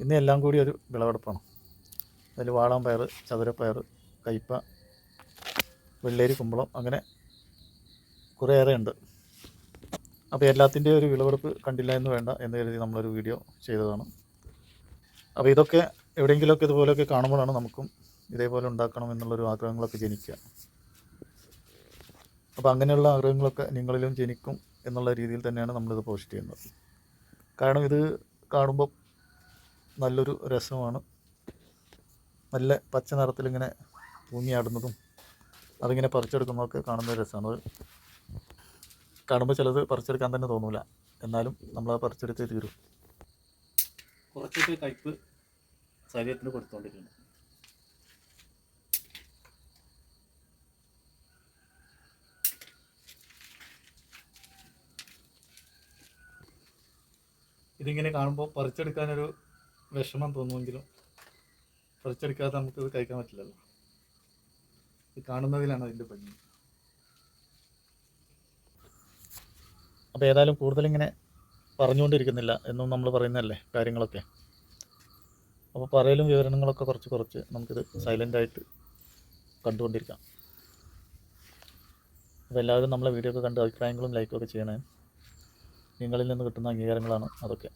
ഇന്ന് എല്ലാം കൂടി ഒരു വിളവെടുപ്പാണ്. അതിൽ വാളാൻ പയർ ചതുരപ്പയർ കയ്പ വെള്ളേരി കുമ്പളം അങ്ങനെ കുറേയേറെ ഉണ്ട്. അപ്പോൾ എല്ലാത്തിന്റെ ഒരു വിളവെടുപ്പ് കണ്ടില്ല എന്ന് വേണ്ട എന്ന് കരുതി നമ്മളൊരു വീഡിയോ ചെയ്തതാണ്. അപ്പോൾ ഇതൊക്കെ എവിടെയെങ്കിലുമൊക്കെ ഇതുപോലെയൊക്കെ കാണുമ്പോഴാണ് നമുക്കും ഇതേപോലെ ഉണ്ടാക്കണം എന്നുള്ളൊരു ആഗ്രഹങ്ങളൊക്കെ ജനിക്കുക. അപ്പോൾ അങ്ങനെയുള്ള ആഗ്രഹങ്ങളൊക്കെ നിങ്ങളിലും ജനിക്കും എന്നുള്ള രീതിയിൽ തന്നെയാണ് നമ്മളിത് പോസ്റ്റ് ചെയ്യുന്നത്. കാരണം ഇത് കാണുമ്പോൾ നല്ലൊരു രസമാണ്. നല്ല പച്ച നിറത്തിലിങ്ങനെ തൂങ്ങിയാടുന്നതും അതിങ്ങനെ പറിച്ചെടുക്കുന്നതൊക്കെ കാണുന്ന രസമാണ്. അത് കാണുമ്പോൾ ചിലത് പറിച്ചെടുക്കാൻ തന്നെ തോന്നൂല. എന്നാലും നമ്മളത് പറിച്ചെടുത്തേ തീരും. കുറച്ചൊക്കെ കയ്പ് ശരീരത്തിന് കൊടുത്തുകൊണ്ടിരിക്കുന്നു ഇതിങ്ങനെ കാണുമ്പോൾ പറിച്ചെടുക്കാനൊരു വിഷമം തോന്നുമെങ്കിലും പറിച്ചെടുക്കാതെ നമുക്കിത് കഴിക്കാൻ പറ്റില്ലല്ലോ. ഇത് കാണുന്നതിലാണ് അതിന്റെ ഭംഗി. അപ്പോൾ ഏതായാലും കൂടുതലിങ്ങനെ പറഞ്ഞുകൊണ്ടിരിക്കുന്നില്ല എന്നും നമ്മൾ പറയുന്നതല്ലേ കാര്യങ്ങളൊക്കെ. അപ്പോൾ പറയലും വിവരണങ്ങളൊക്കെ കുറച്ച് കുറച്ച് നമുക്കിത് സൈലന്റായിട്ട് കണ്ടുകൊണ്ടിരിക്കാം. അപ്പോൾ എല്ലാവരും നമ്മളെ വീഡിയോ ഒക്കെ കണ്ട് അഭിപ്രായങ്ങളും ലൈക്കും ഒക്കെ ചെയ്യണേ. നിങ്ങളിൽ നിന്ന് കിട്ടുന്ന അംഗീകാരങ്ങളാണ് അതൊക്കെ.